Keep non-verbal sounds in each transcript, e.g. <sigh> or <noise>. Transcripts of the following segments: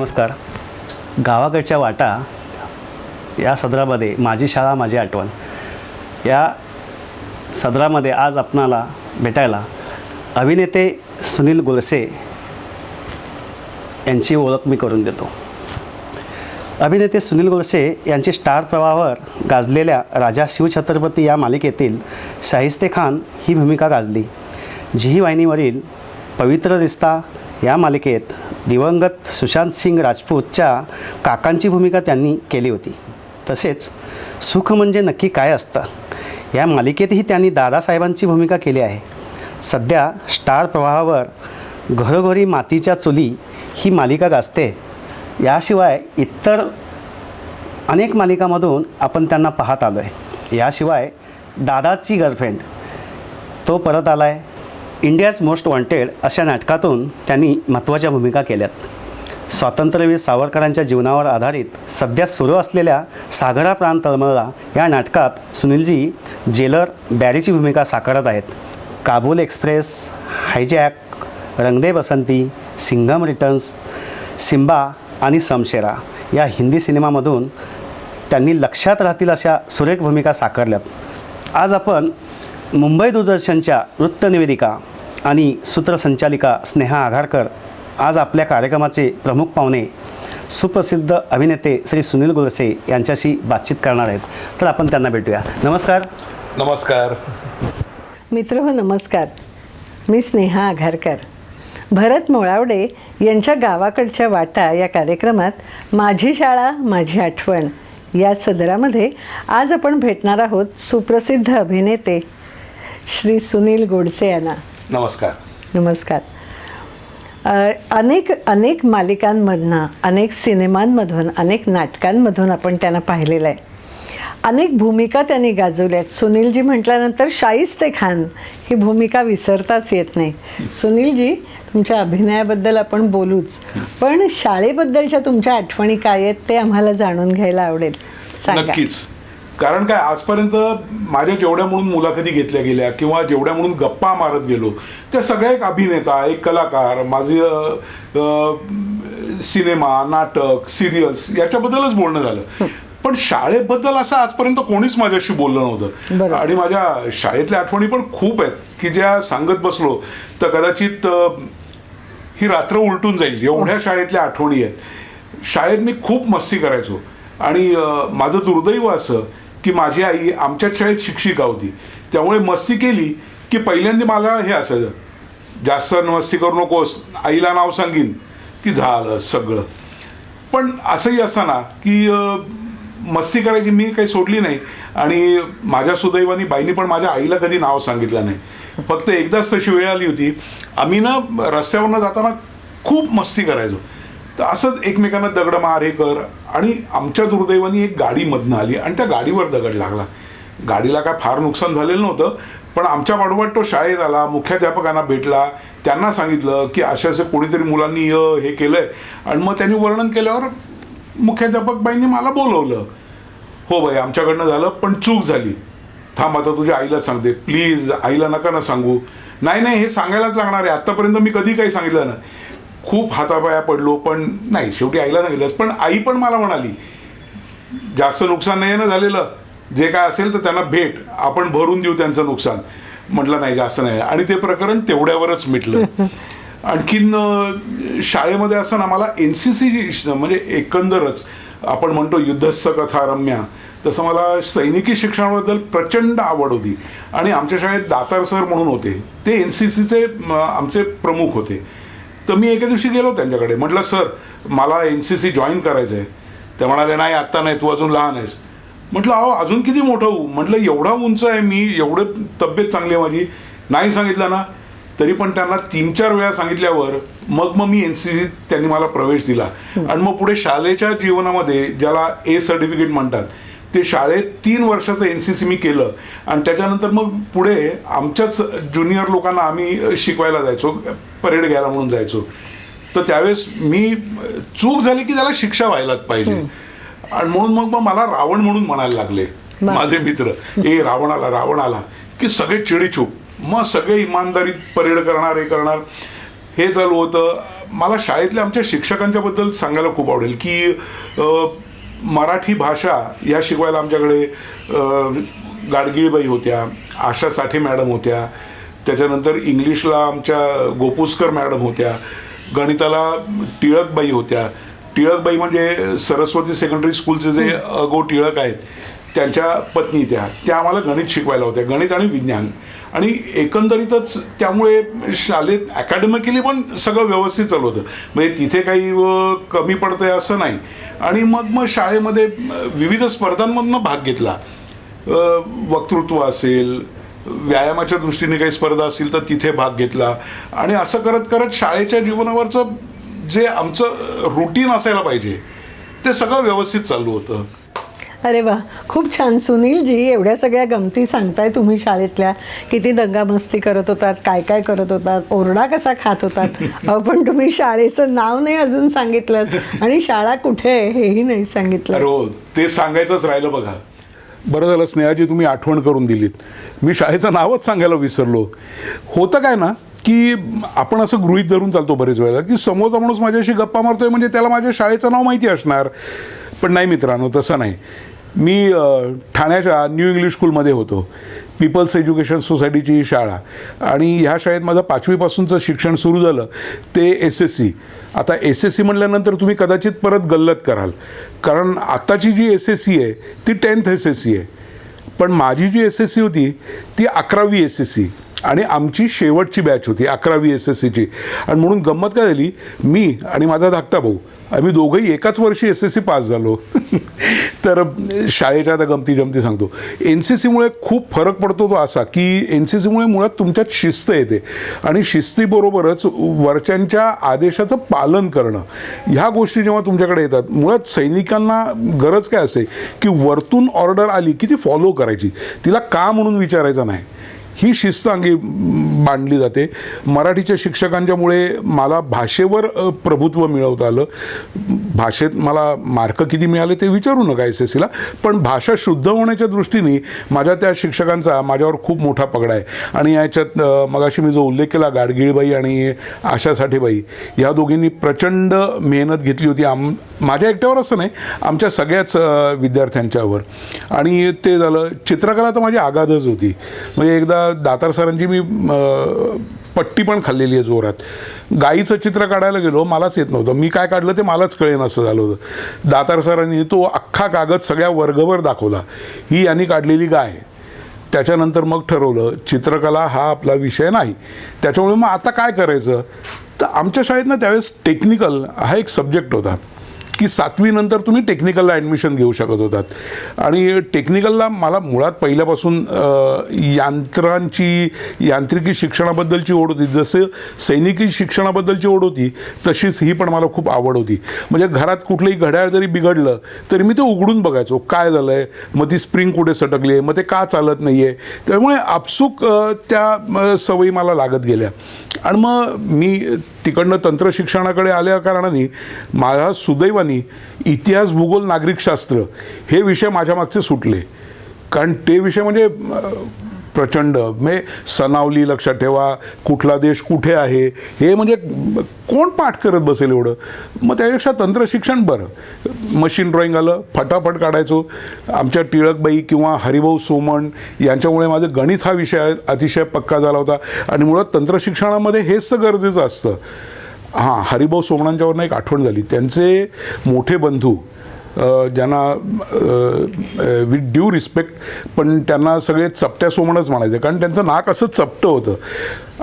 नमस्कार. गावाकडच्या वाटा या सदरामध्ये माझी शाळा माझी आठवण. या सदरामध्ये आज आपणाला भेटायला अभिनेते सुनील गोलसे यांची ओळख मी करून देतो. अभिनेते सुनील गोलसे यांचे स्टार प्रवाहावर गाजलेल्या राजा शिवछत्रपती या मालिकेतील शाहिस्ते खान ही भूमिका गाजली झी वाहिनीवरील पवित्र रिश्ता या मालिकेत दिवंगत सुशांत सिंग राजपूतच्या काकांची भूमिका त्यांनी केली होती. तसेच सुख म्हणजे नक्की काय असतं? या मालिकेतही त्यांनी दादासाहेबांची भूमिका केली आहे. सध्या स्टार प्रवाहावर घरोघरी मातीच्या चुली ही मालिका गाजते. याशिवाय इतर अनेक मालिकामधून आपण त्यांना पाहत आलो आहे याशिवाय दादाची गर्लफ्रेंड तो परत आला आहे इंडियाज मोस्ट वॉन्टेड अशा नाटकातून त्यांनी महत्त्वाच्या भूमिका केल्यात. स्वातंत्र्यवीर सावरकरांच्या जीवनावर आधारित सध्या सुरू असलेल्या सागरा प्रांत तळमळला या नाटकात सुनीलजी जेलर बॅरीची भूमिका साकारत आहेत. Kabul Express hijack Rang De Basanti Singham returns Simmba आणि समशेरा या हिंदी सिनेमामधून त्यांनी लक्षात राहतील अशा सुरेख भूमिका साकारल्यात. आज आपण मुंबई दूरदर्शनच्या वृत्तनिवेदिका आणि सूत्रसंचालिका स्नेहा आघारकर आज आपल्या कार्यक्रमाचे प्रमुख पाहुणे सुप्रसिद्ध अभिनेते श्री सुनील गोरसे यांच्याशी बातचीत करणार आहेत. तर आपण त्यांना भेटूया. नमस्कार. नमस्कार. मित्र हो नमस्कार. मी स्नेहा आघारकर भरत मोळावडे यांच्या गावाकडच्या वाटा या कार्यक्रमात माझी शाळा माझी आठवण या सदरामध्ये आज आपण भेटणार आहोत सुप्रसिद्ध अभिनेते श्री सुनील गोडसे यांना. नमस्कार. नमस्कार. अनेक अनेक मालिकांमधनं अनेक सिनेमांमधून अनेक नाटकांमधून आपण त्यांना पाहिलेलं आहे. अनेक भूमिका त्यांनी गाजवल्यात सुनीलजी म्हटल्यानंतर शाहिस्ते खान ही भूमिका विसरताच येत नाही. सुनीलजी तुमच्या अभिनयाबद्दल आपण बोलूच. पण शाळेबद्दलच्या तुमच्या आठवणी काय आहेत ते आम्हाला जाणून घ्यायला आवडेल. सांगा. नक्कीच. कारण काय आजपर्यंत माझ्या जेवढ्या म्हणून मुलाखती घेतल्या गेल्या किंवा जेवढ्या म्हणून गप्पा मारत गेलो त्या सगळ्या एक अभिनेता एक कलाकार माझे सिनेमा नाटक सिरियल्स याच्याबद्दलच बोलणं झालं. पण शाळेबद्दल असं आजपर्यंत कोणीच माझ्याशी बोललं नव्हतं. आणि माझ्या शाळेतल्या आठवणी पण खूप आहेत की ज्या सांगत बसलो तर कदाचित ही रात्र उलटून जाईल एवढ्या शाळेतल्या आठवणी आहेत. शाळेत मी खूप मस्ती करायचो. आणि माझं दुर्दैव असं की माझी आई आमच्याच शाळेत शिक्षिका होती. त्यामुळे मस्ती केली की पहिल्यांदा मला हे असायचं जास्त मस्ती करू नकोस आईला नाव सांगीन की झालं सगळं. पण असंही असताना की मस्ती करायची मी काही सोडली नाही आणि माझ्या सुदैवानी बाईनी पण माझ्या आईला कधी नाव सांगितलं नाही. फक्त एकदाच तशी वेळ आली होती. आम्ही ना रस्त्यावरनं जाताना खूप मस्ती करायचो. तर असंच एकमेकांना दगड मार हे कर. आणि आमच्या दुर्दैवानी एक गाडी मधनं आली आणि त्या गाडीवर दगड लागला. गाडीला काय फार नुकसान झालेलं नव्हतं पण आमच्या पाठोपाठ तो शाळेत आला मुख्याध्यापकांना भेटला त्यांना सांगितलं की असे असे कोणीतरी मुलांनी य हे केलंय. आणि मग त्यांनी वर्णन केल्यावर मुख्याध्यापक बाईंनी मला बोलवलं. हो बाई आमच्याकडनं झालं पण चूक झाली. थांब आता तुझ्या आईला सांगते. प्लीज आईला नका ना सांगू. नाही नाही हे सांगायलाच लागणार आहे. आतापर्यंत मी कधी काही सांगितलं ना खूप हातापाया पडलो पण नाही शेवटी आईला सांगितलंच पण आई पण मला म्हणाली जास्त नुकसान नाही ना झालेलं. जे काय असेल तर त्यांना भेट. आपण भरून देऊ त्यांचं नुकसान. म्हटलं नाही जास्त नाही आणि ते प्रकरण तेवढ्यावरच मिटलं. <laughs> आणखीन शाळेमध्ये असताना मला एन सी सी म्हणजे एकंदरच आपण म्हणतो युद्धस्थ कथा रम्या तसं मला सैनिकी शिक्षणाबद्दल प्रचंड आवड होती. आणि आमच्या शाळेत दातार सर म्हणून होते. ते एन सी सीचे आमचे प्रमुख होते. तर मी एके दिवशी गेलो त्यांच्याकडे. म्हटलं सर मला एन सी सी जॉईन करायचं आहे ते म्हणाले नाही आत्ता नाही तू अजून लहान आहेस. म्हटलं अहो अजून किती मोठं होऊ? म्हटलं एवढा उंच आहे मी एवढं तब्येत चांगली आहे माझी. नाही सांगितलं ना. तरी पण त्यांना तीन चार वेळा सांगितल्यावर मग मग मी एन सी सी त्यांनी मला प्रवेश दिला. आणि मग पुढे शाळेच्या जीवनामध्ये ज्याला ए सर्टिफिकेट म्हणतात ते शाळेत तीन वर्षाचं एन सी सी मी केलं. आणि त्याच्यानंतर मग पुढे आमच्याच ज्युनियर लोकांना आम्ही शिकवायला जायचो परेड घ्यायला म्हणून जायचो. तर त्यावेळेस मी चूक झाली की त्याला शिक्षा व्हायलाच पाहिजे. आणि म्हणून मग मग मला रावण म्हणून म्हणायला लागले. माझे मित्र. ए रावण आला रावण आला. की सगळे चिडीचूप मग सगळे इमानदारीत परेड करणार हे करणार. हे चालू होतं. मला शाळेतल्या आमच्या शिक्षकांच्या बद्दल सांगायला खूप आवडेल की मराठी भाषा या शिकवायला आमच्याकडे गाडगीळबाई होत्या आशा साठे मॅडम होत्या त्याच्यानंतर इंग्लिशला आमच्या गोपुस्कर मॅडम होत्या गणिताला टिळकबाई होत्या. टिळकबाई म्हणजे सरस्वती सेकंडरी स्कूलचे जे अगो टिळक आहेत त्यांच्या पत्नी त्या. त्या आम्हाला गणित शिकवायला होत्या गणित आणि विज्ञान. आणि एकंदरीतच त्यामुळे शाळेत अकॅडमिकली पण सगळं व्यवस्थित चालू होतं. म्हणजे तिथे काही कमी पडतंय असं नाही. आणि मग मग शाळेमध्ये विविध स्पर्धांमधनं भाग घेतला. वक्तृत्व असेल व्यायामाच्या दृष्टीने काही स्पर्धा असतील तर तिथे भाग घेतला. आणि असं करत करत शाळेच्या जीवनावरचं जे आमचं रुटीन असायला पाहिजे ते सगळं व्यवस्थित चालू होतं. अरे वा खूप छान. सुनीलजी एवढ्या सगळ्या गमती सांगताय तुम्ही शाळेतल्या. किती दंगामस्ती करत होतात काय काय करत होतात ओरडा कसा खात होतात. <laughs> पण तुम्ही शाळेचं नाव नाही अजून सांगितलं. आणि शाळा कुठे आहे हेही नाही सांगितलं. अरे हो ते सांगायचंच राहिलं बघा. बरं झालं स्नेहाजी तुम्ही आठवण करून दिलीत. मी शाळेचं नावच सांगायला विसरलो. होतं काय ना की आपण असं गृहीत धरून चालतो बरेच वेळेला की समोरचा माणूस माझ्याशी गप्पा मारतोय म्हणजे त्याला माझ्या शाळेचं नाव माहिती असणार. पण नाही मित्रांनो तसं नाही. मी ठाण्याच्या न्यू इंग्लिश स्कूलमध्ये होतो. पीपल्स एज्युकेशन सोसायटीची ही शाळा. आणि ह्या शाळेत माझं पाचवीपासूनचं शिक्षण सुरू झालं ते एस एस सी. आता एस एस सी म्हटल्यानंतर तुम्ही कदाचित परत गल्लत कराल. कारण आत्ताची जी एस एस सी आहे ती टेन्थ एस एस सी आहे. पण माझी जी एस एस सी होती ती अकरावी एस एस सी. आणि आमची शेवटची बॅच होती अकरावी एस एस सीची आणि म्हणून गंमत काय झाली मी आणि माझा धाकटा भाऊ आम्ही दोघंही एकाच वर्षी एस एस सी पास झालो. <laughs> तर शाळेच्या आता गमती जमती सांगतो. एन सी सीमुळे खूप फरक पडतो तो असा की एन सी सीमुळे मुळात तुमच्यात शिस्त येते. आणि शिस्तीबरोबरच वरच्यांच्या आदेशाचं पालन करणं ह्या गोष्टी जेव्हा तुमच्याकडे येतात मुळात सैनिकांना गरज काय असे की वरतून ऑर्डर आली की ती फॉलो करायची. तिला का म्हणून विचारायचं नाही? ही शिस्त अंगी बांधली जाते. मराठीच्या शिक्षकांच्यामुळे मला भाषेवर प्रभुत्व मिळवता आलं. भाषेत मला मार्क किती मिळाले ते विचारू नका एस एस सीला. पण भाषा शुद्ध होण्याच्या दृष्टीने माझ्या त्या शिक्षकांचा माझ्यावर खूप मोठा पगडा आहे. आणि याच्यात मगाशी मी जो उल्लेख केला गाडगीळबाई आणि आशा साठेबाई या दोघींनी प्रचंड मेहनत घेतली होती. आम माझ्या एकट्यावर असं नाही आमच्या सगळ्याच विद्यार्थ्यांच्यावर. आणि ते झालं चित्रकला तर माझी आगाधच होती. म्हणजे एकदा दातार सरांची मी पट्टी पण खाल्लेली आहे जोरात. गाईचं चित्र काढायला गेलो मलाच येत नव्हतं. मी काय काढलं ते मलाच कळेन असं झालं होतं. दातार सरांनी तो अख्खा कागद सगळ्या वर्गभर दाखवला. ही यांनी काढलेली गाय. त्याच्यानंतर मग ठरवलं चित्रकला हा आपला विषय नाही. त्याच्यामुळे मग आता काय करायचं? तर आमच्या शाळेत ना त्यावेळेस टेक्निकल हा एक सब्जेक्ट होता. की सातवीनंतर तुम्ही टेक्निकलला ॲडमिशन घेऊ शकत होतात. आणि टेक्निकलला मला मुळात पहिल्यापासून यंत्रांची यांत्रिकी शिक्षणाबद्दलची ओढ होती. जसं सैनिकी शिक्षणाबद्दलची ओढ होती तशीच ही पण मला खूप आवड होती. म्हणजे घरात कुठलंही घड्याळ जरी बिघडलं तरी मी ते उघडून बघायचो. काय झालं आहे मग ती स्प्रिंग कुठे सटकली आहे? मग ते का चालत नाही आहे त्यामुळे आपसूक त्या सवयी मला लागत गेल्या. आणि मग मी तिकडनं तंत्रशिक्षणाकडे आल्या कारणाने माझ्या सुदैवाने इतिहास भूगोल नागरिकशास्त्र हे विषय माझ्या मागचे सुटले. कारण ते विषय म्हणजे प्रचंड. म्हणजे सनावली लक्षात ठेवा कुठला देश कुठे आहे? हे म्हणजे कोण पाठ करत बसेल एवढं? मग त्यापेक्षा तंत्रशिक्षण बरं. मशीन ड्रॉईंग आलं फटाफट काढायचो. आमच्या टिळकबाई किंवा हरिभाऊ सोमण यांच्यामुळे माझं गणित हा विषय अतिशय पक्का झाला होता. आणि मुळात तंत्रशिक्षणामध्ये हेच तर गरजेचं असतं. हां हरिभाऊ सोमणांच्यावरनं एक आठवण झाली. त्यांचे मोठे बंधू ज्यांना विथ ड्यू रिस्पेक्ट पण त्यांना सगळे चपट्या सोमणच म्हणायचे कारण त्यांचं नाक असं चपटं होतं.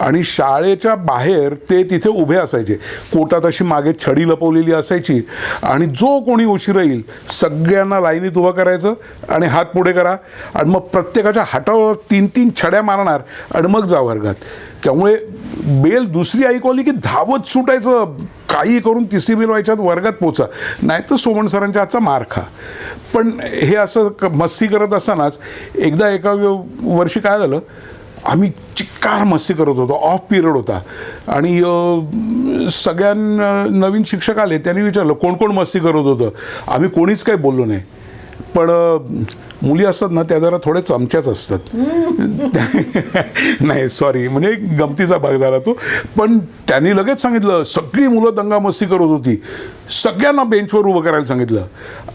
आणि शाळेच्या बाहेर ते तिथे उभे असायचे. कोटात अशी मागे छडी लपवलेली असायची. आणि जो कोणी उशीर येईल सगळ्यांना लाईनीत उभं करायचं आणि हात पुढे करा. आणि मग प्रत्येकाच्या हातावर तीन तीन छड्या मारणार आणि मग जा वर्गात. त्यामुळे बेल दुसरी ऐकवली की धावत सुटायचं. काही करून तिसरी बेल व्हायच्यात वर्गात पोचा. नाही तर सोमण सरांच्या आजचा मार खा. पण हे असं क- मस्ती करत असतानाच एकदा एका वर्षी काय झालं आम्ही चिक्कार मस्ती करत होतो ऑफ पिरियड होता. आणि सगळ्यां नवीन शिक्षक आले त्यांनी विचारलं कोण कोण मस्ती करत होतं? आम्ही कोणीच काही बोललो नाही. पण मुली असतात ना त्या जरा थोड्या चमच्याच असतात. नाही सॉरी म्हणजे गमतीचा भाग झाला तो. पण त्यांनी लगेच सांगितलं सगळी मुलं दंगामस्ती करत होती. सगळ्यांना बेंचवर उभं करायला सांगितलं.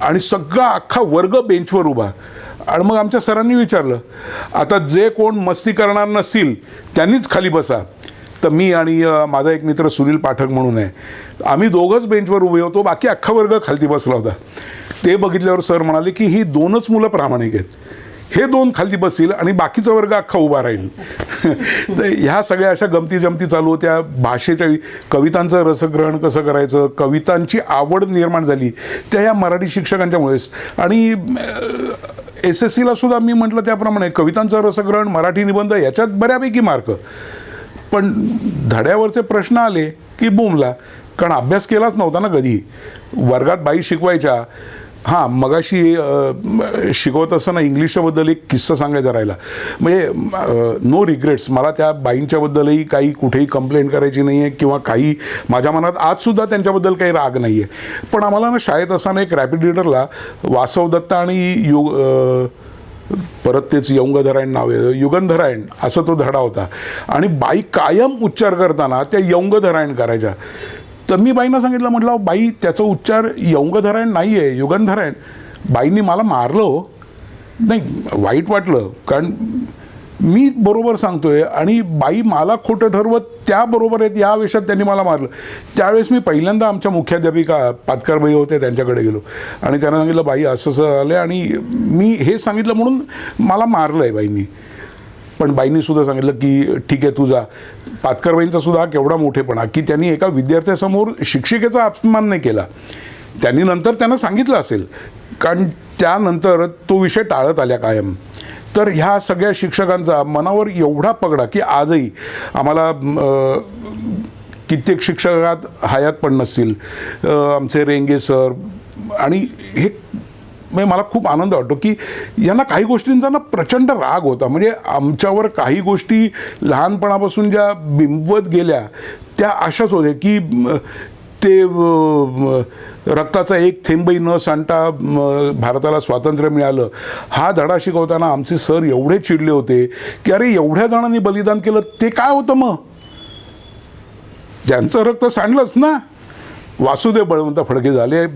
आणि सगळा अख्खा वर्ग बेंचवर उभा. आणि मग आमच्या सरांनी विचारलं आता जे कोण मस्ती करणार नसतील त्यांनीच खाली बसा. तर मी आणि माझा एक मित्र सुनील पाठक म्हणून आहे. आम्ही दोघंच बेंचवर उभे होतो. बाकी अख्खा वर्ग खालती बसला होता. ते बघितल्यावर सर म्हणाले की ही दोनच मुलं प्रामाणिक आहेत. हे दोन खाली बसतील आणि बाकीचा वर्ग अख्खा उभा राहील. <laughs> तर ह्या सगळ्या अशा गमती जमती चालू होत्या. भाषेच्या कवितांचं रसग्रहण कसं करायचं कवितांची आवड निर्माण झाली. त्या या मराठी शिक्षकांच्यामुळेच आणि एस एस सीला सुद्धा मी म्हटलं त्याप्रमाणे कवितांचं रसग्रहण मराठी निबंध याच्यात बऱ्यापैकी मार्क. पण धड्यावरचे प्रश्न आले की बोंबला कारण अभ्यास केलाच नव्हता ना कधी. वर्गात बाई शिकवायच्या. हां मगाशी शिकवत असताना इंग्लिशच्याबद्दल एक किस्सा सांगायचा राहिला. म्हणजे नो रिग्रेट्स मला त्या बाईंच्याबद्दलही काही कुठेही कंप्लेंट करायची नाही आहे किंवा काही माझ्या मनात आजसुद्धा त्यांच्याबद्दल काही राग नाही आहे पण आम्हाला ना शाळेत असताना एक रॅपिड रिडरला वासव दत्ता आणि योग परत तेच यौंगधरायण नाव आहे युगंधरायण असं तो धडा होता. आणि बाई कायम उच्चार करताना त्या यौंगधरायण करायच्या. तर मी बाईंना सांगितलं म्हटलं बाई त्याचा उच्चार यौंगधरायण नाही आहे युगंधरायण. बाईंनी मला मारलं हो. नाही वाईट वाटलं कारण मी बरोबर सांगतोय आणि बाई मला खोटं ठरवत त्याबरोबर आहेत या विषयात त्यांनी मला मारलं. त्यावेळेस मी पहिल्यांदा आमच्या मुख्याध्यापिका पातकारबाई होते त्यांच्याकडे गेलो. आणि त्यांना सांगितलं बाई असं असं झालं आणि मी हे सांगितलं म्हणून मला मारलं आहे बाईंनी. पण बाईंनी सुद्धा सांगितलं की ठीक आहे तुझा पातकरबाईंचा सुद्धा केवढा मोठेपणा की त्यांनी एका विद्यार्थ्यासमोर शिक्षिकेचा अपमान नाही केला. त्यांनी नंतर त्यांना सांगितलं असेल. कारण त्यानंतर तो विषय टाळत आल्या कायम. तर ह्या सगळ्या शिक्षकांचा मनावर एवढा पगडा की आजही आम्हाला कित्येक शिक्षकात हयात पण नसतील. आमचे रेंगे सर आणि हे म्हणजे मला खूप आनंद वाटतो की यांना काही गोष्टींचा ना प्रचंड राग होता. म्हणजे आमच्यावर काही गोष्टी लहानपणापासून ज्या बिंबवत गेल्या त्या अशाच होत्या की ते रक्ताचा एक थेंबही न सांडता भारताला स्वातंत्र्य मिळालं. हा धडा शिकवताना आमचे सर एवढे चिडले होते की अरे एवढ्या जणांनी बलिदान केलं ते काय होतं मग? ज्यांचं रक्त सांडलंच ना. वासुदेव बळवंत फडके झाले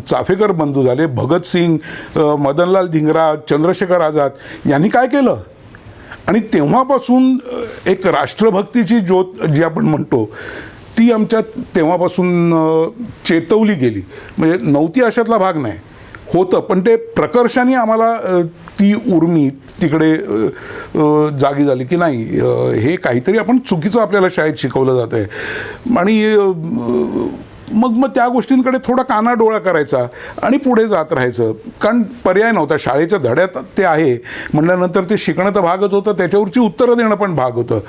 चाफेकर बंधू झाले भगतसिंग मदनलाल धिंगरा चंद्रशेखर आझाद यांनी काय केलं? आणि तेव्हापासून एक राष्ट्रभक्तीची ज्योत जी आपण म्हणतो ती आमच्या तेव्हापासून चेतवली गेली. म्हणजे नव्हती अशातला भाग नाही. होतं पण ते प्रकर्षाने आम्हाला ती उर्मी तिकडे जागी झाली की नाही हे काहीतरी आपण चुकीचं आपल्याला शाळेत शिकवलं जातं आहे आणि मग मग त्या गोष्टींकडे थोडा काना डोळा करायचा आणि पुढे जात राहायचं. कारण पर्याय नव्हता शाळेच्या धड्यात ते आहे. म्हणल्यानंतर ते शिकणं तर भागच होतं त्याच्यावरची उत्तरं देणं पण भाग होतं.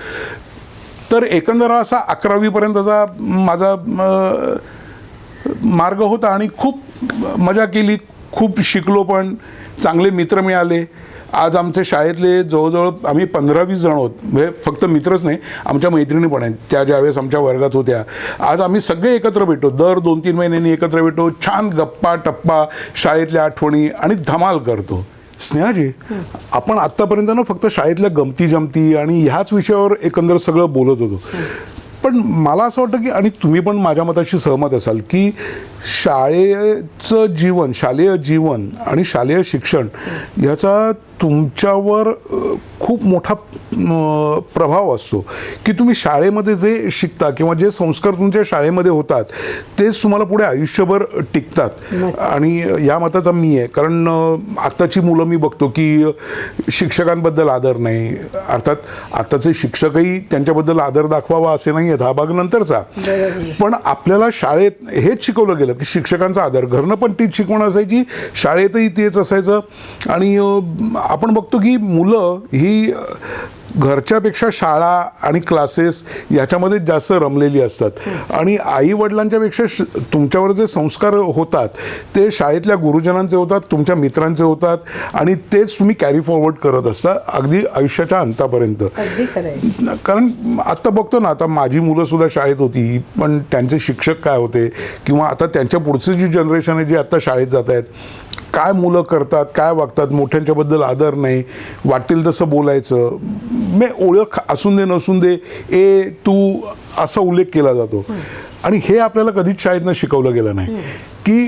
तर एकंदर असा अकरावीपर्यंतचा माझा मार्ग होता आणि खूप मजा केली खूप शिकलो पण चांगले मित्र मिळाले. आज आमचे शाळेतले जवळजवळ आम्ही पंधरा वीस जण आहोत. म्हणजे फक्त मित्रच नाही आमच्या मैत्रिणी पण आहेत. त्या ज्यावेळेस आमच्या वर्गात होत्या. आज आम्ही सगळे एकत्र भेटतो. दर दोन तीन महिन्यांनी एकत्र भेटतो. छान गप्पा टप्पा शाळेतल्या आठवणी आणि धमाल करतो. स्नेहाजी आपण आत्तापर्यंत ना फक्त शाळेतल्या गमती जमती आणि ह्याच विषयावर एकंदर सगळं बोलत होतो. पण मला असं वाटतं की आणि तुम्ही पण माझ्या मताशी सहमत असाल की शाळेचं जीवन शालेय जीवन आणि शालेय शिक्षण याचा तुमच्यावर खूप मोठा प्रभाव असतो. की तुम्ही शाळेमध्ये जे शिकता किंवा जे संस्कार तुमच्या शाळेमध्ये होतात तेच तुम्हाला पुढे आयुष्यभर टिकतात. आणि या मताचा मी आहे. कारण आत्ताची मुलं मी बघतो की शिक्षकांबद्दल आदर नाही. अर्थात आत्ताचे शिक्षकही त्यांच्याबद्दल आदर दाखवावा असे नाही आहेत हा भाग नंतरचा. पण आपल्याला शाळेत हेच शिकवलं गेलं की शिक्षकांचा आदर. घरनं पण तीच शिकवण असायची शाळेतही तेच असायचं. आणि आपण बघतो की मुलं ही घरच्यापेक्षा शाळा आणि क्लासेस याच्यामध्ये जास्त रमलेली असतात. आणि आई वडिलांच्यापेक्षा श तुमच्यावर जे संस्कार होतात ते शाळेतल्या गुरुजनांचे होतात तुमच्या मित्रांचे होतात आणि तेच तुम्ही कॅरी फॉरवर्ड करत असता अगदी आयुष्याच्या अंतापर्यंत. कारण आत्ता बघतो ना आता माझी मुलं सुद्धा शाळेत होती पण त्यांचे शिक्षक काय होते किंवा आता त्यांच्या पुढची जी जनरेशन आहे जी आत्ता शाळेत जात आहेत काय मुलं करतात काय वागतात मोठ्यांच्याबद्दल आदर नाही वाटेल तसं बोलायचं. मे ओळख असून दे नसून दे ए तू असा उल्लेख केला जातो. आणि हे आपल्याला कधीच शाळेतनं शिकवलं गेलं नाही. की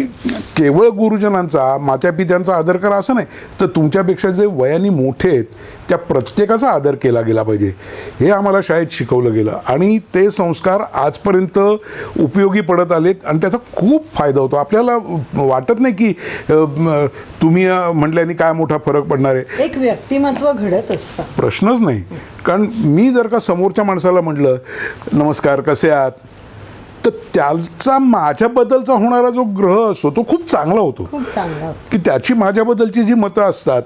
केवळ गुरुजनांचा मात्यापित्यांचा आदर करा असं नाही तर तुमच्यापेक्षा जे वयाने मोठे आहेत त्या प्रत्येकाचा आदर केला गेला पाहिजे. हे आम्हाला शाळेत शिकवलं गेलं. आणि ते संस्कार आजपर्यंत उपयोगी पडत आलेत आणि त्याचा खूप फायदा होतो. आपल्याला वाटत नाही की तुम्ही म्हटल्याने काय मोठा फरक पडणार आहे. एक व्यक्तिमत्व घडत असतं. प्रश्नच नाही. कारण मी जर का समोरच्या माणसाला म्हटलं नमस्कार कसे आहात? तर त्याचा माझ्याबद्दलचा होणारा जो ग्रह असतो तो खूप चांगला होतो. खूप चांगलं होतं. की त्याची माझ्याबद्दलची जी मतं असतात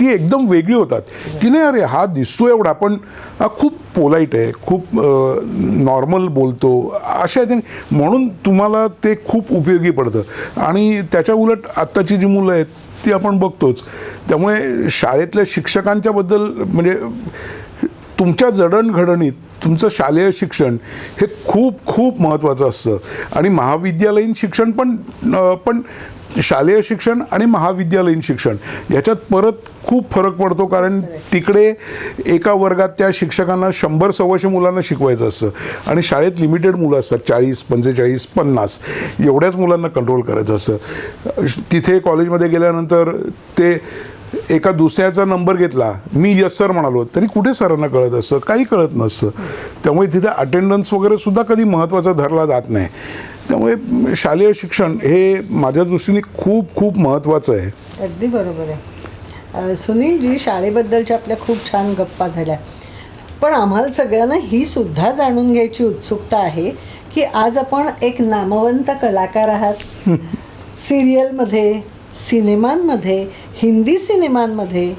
ती एकदम वेगळी होतात. की नाही अरे हा दिसतो एवढा पण हा खूप पोलाईट आहे खूप नॉर्मल बोलतो. अशा ह्याने म्हणून तुम्हाला ते खूप उपयोगी पडतं. आणि त्याच्या उलट आत्ताची जी मुलं आहेत ती आपण बघतोच. त्यामुळे शाळेतल्या शिक्षकांच्या बद्दल म्हणजे तुमच्या जडणघडणीत तुमचं शालेय शिक्षण हे खूप खूप महत्त्वाचं असतं. आणि महाविद्यालयीन शिक्षण पण पण शालेय शिक्षण आणि महाविद्यालयीन शिक्षण याच्यात परत खूप फरक पडतो कारण तिकडे एका वर्गात त्या शिक्षकांना शंभर सव्वाशे मुलांना शिकवायचं असतं आणि शाळेत लिमिटेड मुलं असतात चाळीस पंचेचाळीस पन्नास एवढ्याच मुलांना कंट्रोल करायचं असतं. तिथे कॉलेजमध्ये गेल्यानंतर ते एका दुसऱ्याचा नंबर घेतला मी यस सर म्हणालो तरी कुठे सरांना कळत असतं काही कळत नसतं. त्यामुळे तिथे अटेंडन्स वगैरे सुद्धा कधी महत्त्वाचा धरला जात नाही. त्यामुळे शालेय शिक्षण हे माझ्या दृष्टीने खूप खूप महत्त्वाचं आहे. अगदी बरोबर आहे. सुनीलजी शाळेबद्दलच्या आपल्या खूप छान गप्पा झाल्या. पण आम्हाला सगळ्यांना ही सुद्धा जाणून घ्यायची उत्सुकता आहे की आज आपण एक नामवंत कलाकार आहात. <laughs> सिरियलमध्ये सिनेमांमध्ये हिंदी सिनेमांमध्ये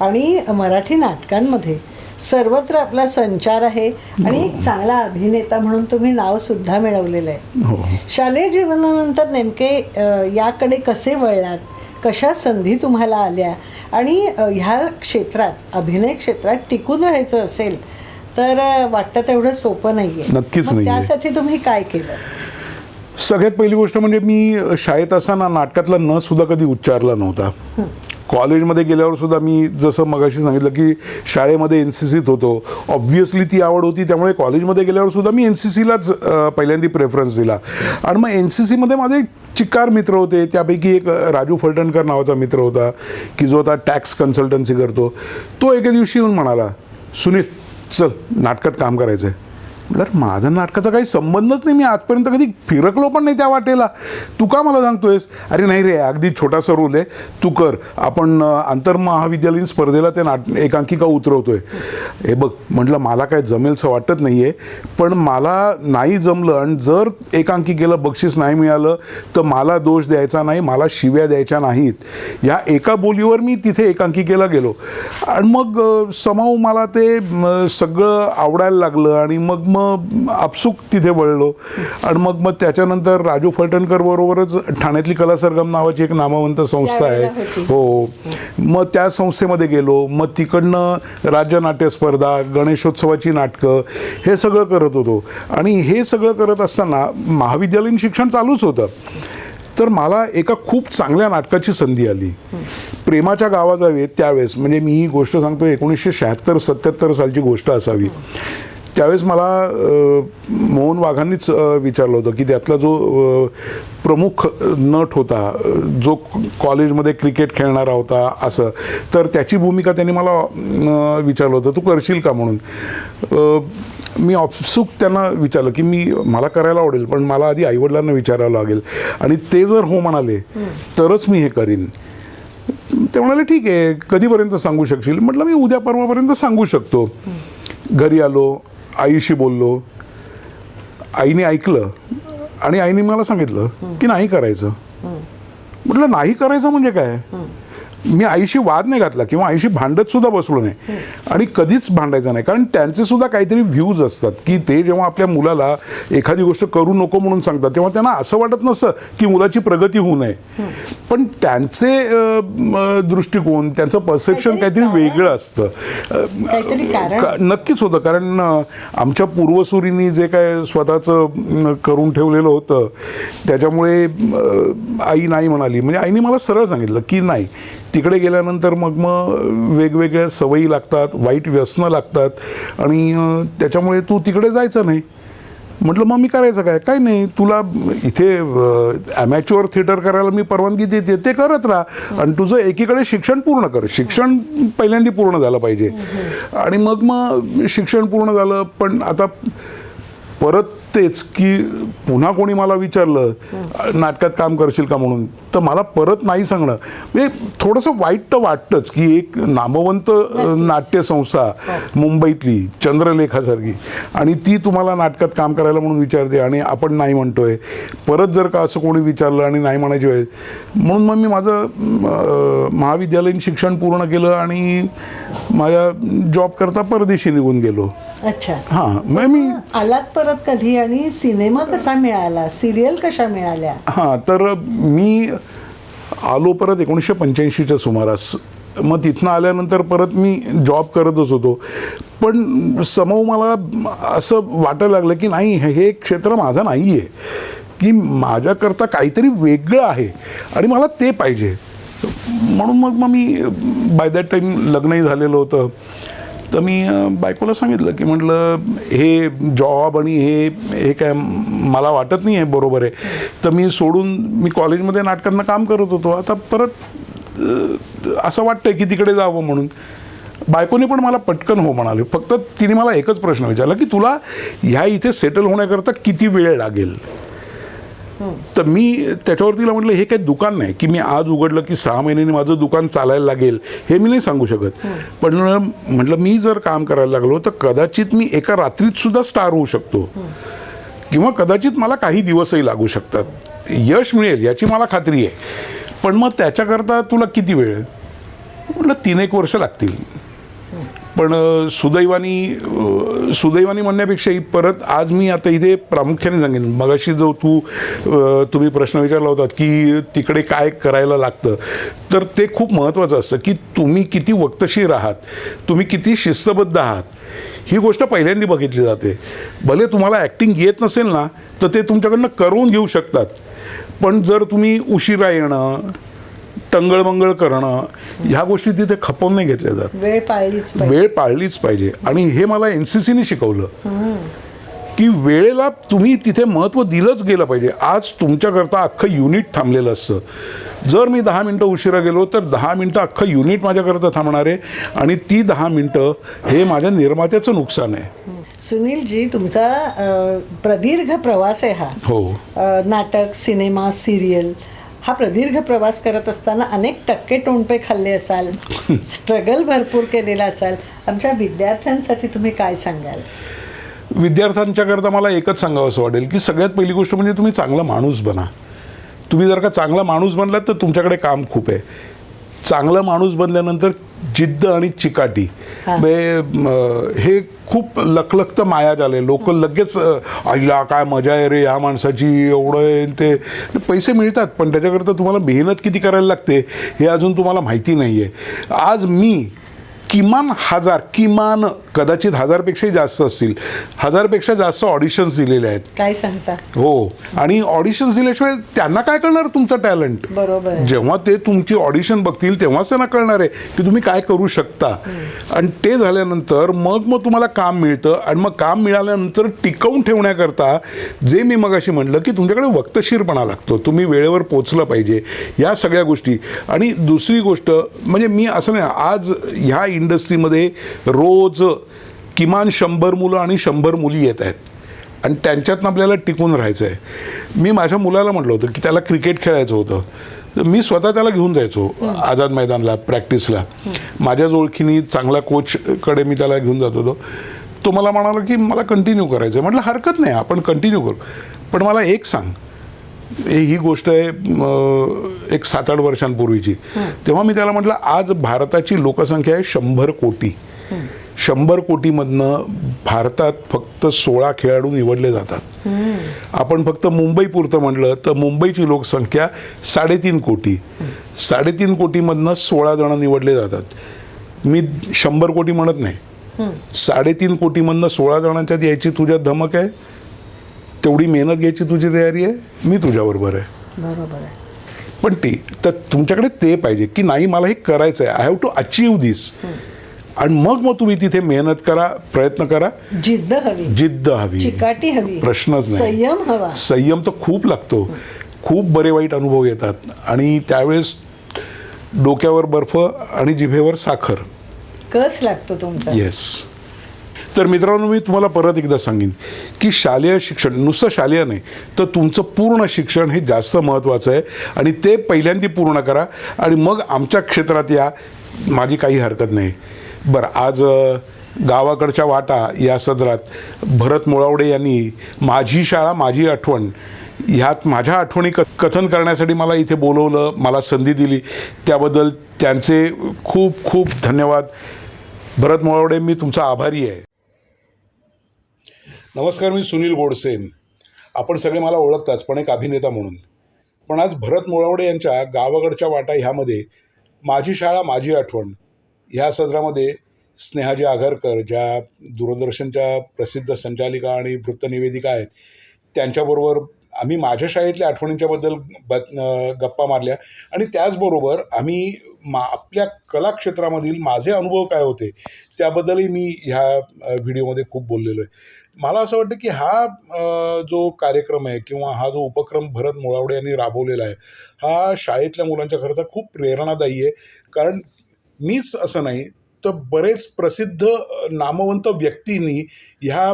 आणि मराठी नाटकांमध्ये सर्वत्र आपला संचार आहे आणि एक चांगला अभिनेता म्हणून तुम्ही नाव सुद्धा मिळवलेलं आहे. शालेय जीवनानंतर नेमके याकडे कसे वळलात? कशा संधी तुम्हाला आल्या? आणि ह्या क्षेत्रात अभिनय क्षेत्रात टिकून राहायचं असेल तर वाटतं तेवढं सोपं नाही आहे नक्कीच. त्यासाठी तुम्ही काय केलं? सगळ्यात पहिली गोष्ट म्हणजे मी शाळेत असताना नाटकातला न सुद्धा कधी उच्चारला नव्हता. कॉलेजमध्ये गेल्यावर सुद्धा मी जसं मगाशी सांगितलं की शाळेमध्ये एन सी सीत होतो. ऑब्व्हियसली ती आवड होती त्यामुळे कॉलेजमध्ये गेल्यावर सुद्धा मी एन सी सीलाच पहिल्यांदा प्रेफरन्स दिला. आणि मग एन सी सीमध्ये माझे चिक्कार मित्र होते त्यापैकी एक राजू फलटणकर नावाचा मित्र होता की जो आता टॅक्स कन्सल्टन्सी करतो. तो एके दिवशी येऊन म्हणाला सुनील चल नाटकात काम करायचं आहे म्हटलं माझं नाटकाचा काही संबंधच नाही. मी आजपर्यंत कधी फिरकलो पण नाही त्या वाटेला. तू का मला सांगतोयस? अरे नाही रे अगदी छोटासा रोल आहे. तू कर. आपण आंतरमहाविद्यालयीन स्पर्धेला ते नाट एकांकिका उतरवतोय. हे बघ म्हटलं मला काय जमेलसं वाटत नाही आहे पण मला नाही जमलं आणि जर एकांकिकेला बक्षीस नाही मिळालं तर मला दोष द्यायचा नाही मला शिव्या द्यायच्या नाहीत. या एका बोलीवर मी तिथे एकांकिकेला गेलो. आणि मग समाव मला ते सगळं आवडायला लागलं आणि मग मग आपसूक तिथे वळलो. आणि मग मग त्याच्यानंतर राजू फलटणकर बरोबरच ठाण्यातली कला सरगम नावाची एक नामवंत संस्था आहे. हो. मग त्या संस्थेमध्ये गेलो. मग तिकडनं राज्य नाट्य स्पर्धा गणेशोत्सवाची नाटकं हे सगळं करत होतो. आणि हे सगळं करत असताना महाविद्यालयीन शिक्षण चालूच होतं. तर मला एका खूप चांगल्या नाटकाची संधी आली. प्रेमाच्या गावा जावे त्यावेळेस म्हणजे मी ही गोष्ट सांगतो एकोणीसशे शहात्तर सत्याहत्तर सालची गोष्ट असावी. त्यावेळेस मला मोहन वाघांनीच विचारलं होतं की त्यातला जो प्रमुख नट होता जो कॉलेजमध्ये क्रिकेट खेळणारा होता असं तर त्याची भूमिका त्यांनी मला विचारलं होतं. तू करशील का म्हणून? मी अपसूक त्यांना विचारलं की मी मला करायला आवडेल पण मला आधी आईवडिलांना विचारावं लागेल. आणि ते जर हो म्हणाले तरच मी हे करीन. ते म्हणाले ठीक आहे कधीपर्यंत सांगू शकशील? म्हटलं मी उद्या परवापर्यंत सांगू शकतो. घरी आलो आईशी बोललो. आईने ऐकलं आणि आईने मला सांगितलं की नाही करायचं. म्हटलं नाही करायचं म्हणजे काय? मी आईशी वाद नाही घातला किंवा आईशी भांडत सुद्धा बसलो नाही. आणि कधीच भांडायचं नाही. कारण त्यांचे सुद्धा काहीतरी व्ह्यूज असतात की ते जेव्हा आपल्या मुलाला एखादी गोष्ट करू नको म्हणून सांगतात तेव्हा त्यांना असं वाटत नसतं की मुलाची प्रगती होऊ नये. पण त्यांचे दृष्टिकोन त्यांचं परसेप्शन काहीतरी वेगळं असतं. नक्कीच होतं. कारण आमच्या पूर्वसुरींनी जे काय स्वतःचं करून ठेवलेलं होतं त्याच्यामुळे आई नाही म्हणाली. म्हणजे आईने मला सरळ सांगितलं की नाही तिकडे गेल्यानंतर मग मग वेगवेगळ्या सवयी लागतात वाईट व्यसनं लागतात आणि त्याच्यामुळे तू तिकडे जायचं नाही. म्हटलं मग मी करायचं काय? काय नाही तुला इथे ॲमॅच्युअर थिएटर करायला मी परवानगी देते ते करत राहा. आणि तुझं एकीकडे शिक्षण पूर्ण कर. शिक्षण पहिल्यांदा पूर्ण झालं पाहिजे. आणि मग मग शिक्षण पूर्ण झालं पण आता परत तेच की पुन्हा कोणी मला विचारलं नाटकात काम करशील का म्हणून? तर मला परत नाही सांगणं. म्हणजे थोडंसं वाईट तर वाटतंच की एक नामवंत नाट्यसंस्था मुंबईतली चंद्रलेखासारखी. आणि ती तुम्हाला नाटकात काम करायला म्हणून विचारते आणि आपण नाही म्हणतोय. परत जर का असं कोणी विचारलं आणि नाही म्हणायची वेळ म्हणून मग मी माझं महाविद्यालयीन शिक्षण पूर्ण केलं आणि माझ्या जॉब करता परदेशी निघून गेलो. अच्छा. हां मग मी आलात परत कधी आणि सिनेमा कसा मिळाला सिरियल कशा मिळाल्या हां तर मी आलो परत एकोणीसशे पंच्याऐंशीच्या सुमारास मग तिथनं आल्यानंतर परत मी जॉब करतच होतो पण समोर मला असं वाटायला लागलं की नाही हे हे क्षेत्र माझं नाही आहे की माझ्याकरता काहीतरी वेगळं आहे आणि मला ते पाहिजे म्हणून मग मग मी बाय दॅट टाईम लग्नही झालेलं होतं तर मी बायकोला सांगितलं की म्हटलं हे जॉब आणि हे हे काय मला वाटत नाही आहे बरोबर आहे. तर मी सोडून मी कॉलेजमध्ये नाटकांना काम करत होतो. आता परत असं वाटतंय की तिकडे जावं म्हणून. बायकोने पण मला पटकन हो म्हणाले. फक्त तिने मला एकच प्रश्न विचारला की तुला ह्या इथे सेटल होण्याकरता किती वेळ लागेल? तर मी त्याच्यावर तिला म्हटलं हे काही दुकान नाही. की मी आज उघडलं की सहा महिन्यांनी माझं दुकान चालायला लागेल. हे मी नाही सांगू शकत. पण म्हटलं मी जर काम करायला लागलो तर कदाचित मी एका रात्रीत सुद्धा स्टार होऊ शकतो. किंवा कदाचित मला काही दिवसही लागू शकतात. यश मिळेल याची मला खात्री आहे. पण मग त्याच्याकरता तुला किती वेळ? म्हटलं तीन एक वर्ष लागतील. पण सुदैवानी सुदैवानी म्हणण्यापेक्षा परत आज मी आता इथे प्रामुख्याने सांगेन. मगाशी जो तू तुम्ही प्रश्न विचारला होता की तिकडे काय करायला लागतं तर ते खूप महत्त्वाचं असतं की तुम्ही किती वक्तशीर आहात तुम्ही किती शिस्तबद्ध आहात ही गोष्ट पहिल्यांदा बघितली जाते. भले तुम्हाला ॲक्टिंग येत नसेल ना तर ते तुमच्याकडनं करून घेऊ शकतात. पण जर तुम्ही उशिरा येणं टंगळमंगळ करणं ह्या गोष्टी तिथे खपवून नाही घेतल्या जात. वेळ पाळलीच पाहिजे. वेळ पाळलीच पाहिजे. आणि हे मला एन सी सीने शिकवलं की वेळेला तुम्ही तिथे महत्त्व दिलंच गेलं पाहिजे. आज तुमच्याकरता अख्खं युनिट थांबलेलं असतं. जर मी दहा मिनटं उशिरा गेलो तर दहा मिनटं अख्खं युनिट माझ्याकरता थांबणार आहे. आणि ती दहा मिनटं हे माझ्या निर्मात्याचं नुकसान आहे. सुनीलजी तुमचा अ, प्रदीर्घ प्रवास आहे हा. हो. नाटक सिनेमा सिरियल हा प्रदीर्घ प्रवास करत असताना अनेक टक्के टोणपे खाल्ले असाल <laughs> स्ट्रगल भरपूर केलेला असाल. आमच्या विद्यार्थ्यांसाठी तुम्ही काय सांगाल? विद्यार्थ्यांच्याकरता मला एकच सांगावं असं वाटेल की सगळ्यात पहिली गोष्ट म्हणजे तुम्ही चांगला माणूस बना. तुम्ही जर का चांगला माणूस बनलात तर तुमच्याकडे काम खूप आहे. चांगला माणूस बनल्यानंतर जिद्द आणि चिकाटी. म्हणजे, हे खूप लखलखतं माया झाले. लोक लगेच आईला काय मजा आहे रे या माणसाची एवढं आहे ते. पैसे मिळतात पण त्याच्याकरता तुम्हाला मेहनत किती करायला लागते हे अजून तुम्हाला माहिती नाही आहे आज मी किमान हजार किमान कदाचित हजारपेक्षाही जास्त असतील. हजारपेक्षा जास्त ऑडिशन्स दिलेले आहेत. काय सांगता? हो. आणि ऑडिशन्स दिल्याशिवाय त्यांना काय कळणार तुमचं टॅलेंट बरोबर. जेव्हा ते तुमची ऑडिशन बघतील तेव्हाच त्यांना कळणार आहे की तुम्ही काय करू शकता. आणि ते झाल्यानंतर मग मग तुम्हाला काम मिळतं आणि मग काम मिळाल्यानंतर टिकवून ठेवण्याकरता जे मी मगाशी म्हटलं की तुमच्याकडे वक्तशीरपणा लागतो. तुम्ही वेळेवर पोचलं पाहिजे. या सगळ्या गोष्टी. आणि दुसरी गोष्ट म्हणजे मी असं नाही आज ह्या इंडस्ट्रीमध्ये रोज किमान शंभर मुलं आणि शंभर मुली येत आहेत. आणि त्यांच्यातनं आपल्याला टिकून राहायचं आहे. मी माझ्या मुलाला म्हटलं होतं की त्याला क्रिकेट खेळायचं होतं. तर मी स्वतः त्याला घेऊन जायचो आझाद मैदानला प्रॅक्टिसला. माझ्याच ओळखीने चांगला कोचकडे मी त्याला घेऊन जात होतो. तो मला म्हणाला की मला कंटिन्यू करायचं आहे म्हटलं हरकत नाही आपण कंटिन्यू करू. पण मला एक सांग. ही गोष्ट आहे एक सात आठ वर्षांपूर्वीची. तेव्हा मी त्याला म्हटलं आज भारताची लोकसंख्या आहे शंभर कोटी. शंभर कोटीमधनं भारतात फक्त सोळा खेळाडू निवडले जातात. आपण फक्त मुंबई पुरतं म्हटलं तर मुंबईची लोकसंख्या साडेतीन कोटी. साडेतीन कोटीमधनं सोळा जण निवडले जातात. मी शंभर कोटी म्हणत नाही. साडेतीन कोटीमधनं सोळा जणांच्यात यायची तुझ्यात धमक आहे? तेवढी मेहनत घ्यायची तुझी तयारी आहे? मी तुझ्याबरोबर आहे. बरोबर आहे. पण ती तर तुमच्याकडे ते पाहिजे की नाही मला हे करायचं आहे I have to achieve this आणि मग मग तुम्ही तिथे मेहनत करा प्रयत्न करा. जिद्द हवी. जिद्द हवी. चिकाटी हवी. प्रश्नच नाही. संयम हवा. संयम तर खूप लागतो. खूप बरे वाईट अनुभव येतात. आणि त्यावेळेस डोक्यावर बर्फ आणि जिभेवर साखर. कस लागतो तुमचा? येस तर मित्रांनो मी तुम्हाला परत एकदा सांगेन की शालेय शिक्षण नुसतं शालेय नाही तर तुमचं पूर्ण शिक्षण हे जास्त महत्त्वाचं आहे आणि ते पहिल्यांदा पूर्ण करा आणि मग आमच्या क्षेत्रात या माझी काही हरकत नाही. बरं आज गावाकडच्या वाटा या सदरात भरत मुळावडे यांनी माझी शाळा माझी आठवण ह्यात माझ्या आठवणी क कथन करण्यासाठी मला इथे बोलवलं मला संधी दिली. त्याबद्दल त्यांचे खूप खूप धन्यवाद. भरत मोळावडे मी तुमचा आभारी आहे. नमस्कार मी सुनील गोडसे आपण सगळे मला ओळखताच पण एक अभिनेता म्हणून. पण आज भरत मोळावडे यांच्या गावाकडच्या वाटा ह्यामध्ये माझी शाळा माझी आठवण ह्या सदरामध्ये स्नेहाजी आघरकर ज्या दूरदर्शनच्या प्रसिद्ध संचालिका आणि वृत्तनिवेदिका आहेत त्यांच्याबरोबर आम्ही माझ्या शाळेतल्या आठवणींच्याबद्दल ब गप्पा मारल्या. आणि त्याचबरोबर आम्ही मा आपल्या कलाक्षेत्रामधील माझे अनुभव काय होते त्याबद्दलही मी ह्या व्हिडिओमध्ये खूप बोललेलो आहे. मला असं वाटतं की हा जो कार्यक्रम आहे किंवा हा जो उपक्रम भरत मुळावडे यांनी राबवलेला आहे हा शाळेतल्या मुलांच्या खरं तर खूप प्रेरणादायी आहे. कारण मीच असं नाही तर बरेच प्रसिद्ध नामवंत व्यक्तींनी ह्या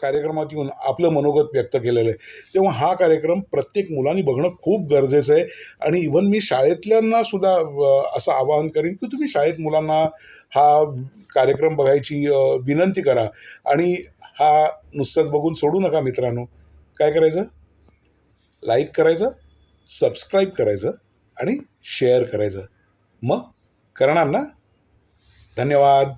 कार्यक्रमात येऊन आपलं मनोगत व्यक्त केलेलं आहे. तेव्हा हा कार्यक्रम प्रत्येक मुलांनी बघणं खूप गरजेचं आहे. आणि इव्हन मी शाळेतल्यांना सुद्धा असं आवाहन करेन की तुम्ही शाळेत मुलांना हा कार्यक्रम बघायची विनंती करा. आणि हा नुसतंच बघून सोडू नका मित्रांनो. काय करायचं? लाईक करायचं सबस्क्राईब करायचं आणि शेअर करायचं. मग करणार ना? धन्यवाद.